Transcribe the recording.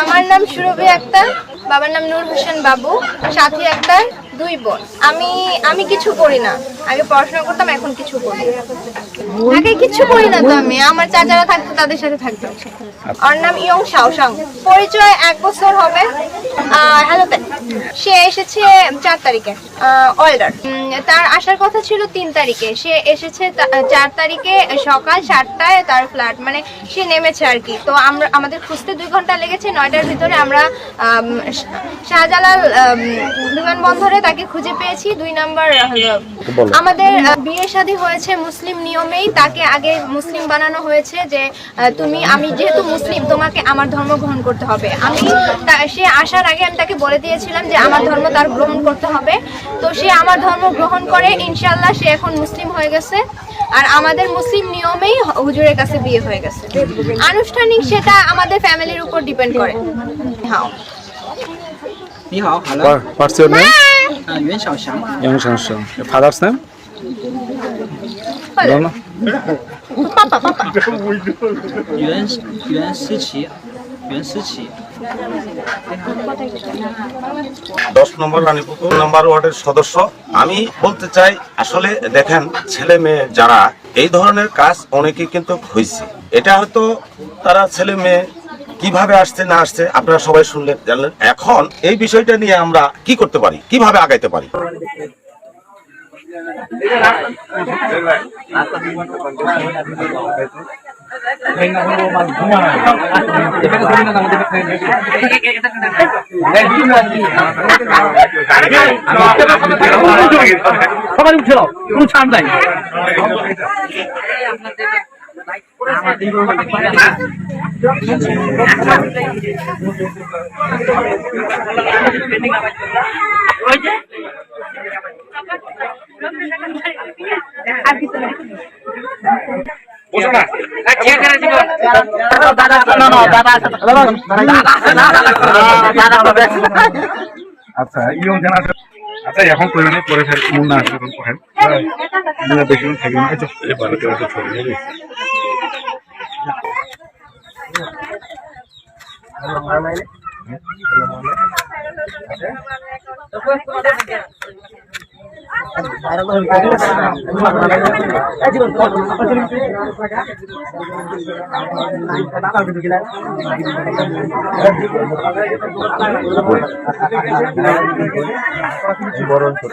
আমার নাম সুরভি আক্তার, বাবার নাম নূর হোসেন বাবু, সাথী আক্তার, দুই বোন। আমি আমি কিছু করি না। আগে পড়াশোনা করতাম এখন কিছু করি না। আগে কিছু করি না তো আমি। আমার চাচারা থাকতো তাদের সাথে থাকতাম। ওর নাম ইয়ং শাওসাং পরিচয় এক বছর হবে। হ্যালো সে এসেছে চার তারিখে ওয়েল্ডার। তার আসার কথা ছিল তিন তারিখে। সে এসেছে চার তারিখে সকাল সাতটায় তার ফ্ল্যাট। মানে সে নেমেছে আর কি। তো আমরা আমাদের খুঁজতে দুই ঘণ্টা লেগেছে। নয়টার ভিতরে আমরা শাহজালাল বিমানবন্দরে তাকে খুঁজে পেয়েছি। দুই নাম্বার হলো আমাদের বিয়ে শাদী হয়েছে মুসলিম নিয়মেই তাকে আগে মুসলিম বানানো হয়েছে যে তুমি আমি যেহেতু মুসলিম তোমাকে আমার ধর্ম গ্রহণ করতে হবে। আমি সে আসার আগে আমি তাকে বলে দিয়েছিলাম যে আমার ধর্ম তার গ্রহণ করতে হবে। তো সে আমার ধর্ম গ্রহণ করে ইনশাল্লাহ সে এখন মুসলিম হয়ে গেছে। আর আমাদের মুসলিম নিয়মেই হুজুরের কাছে বিয়ে হয়ে গেছে। আনুষ্ঠানিক সেটা আমাদের ফ্যামিলির উপর ডিপেন্ড করে। হ্যাঁ। 你好，Hello. What, Don't know. 袁袁思琪，袁思琪， দশ নম্বর রানীপুকুর নাম্বার ওয়ার্ডের সদস্য আমি বলতে চাই আসলে দেখেন ছেলে মেয়ে যারা এই ধরনের কাজ অনেকে কিন্তু হয়েছে এটা হয়তো তারা ছেলে মেয়ে কিভাবে আসছে না আসছে আপনারা সবাই শুনলেন জানলেন এখন এই বিষয়টা নিয়ে আমরা কি করতে পারি কিভাবে আগাইতে পারি সবাই উঠে দাও কোনো ছাড় নাই। আচ্ছা আচ্ছা এখন করে নাই পরে ফেল মন না এখন করেন। বেশি থাকবে না। তো ছড়ে বরণ ছোট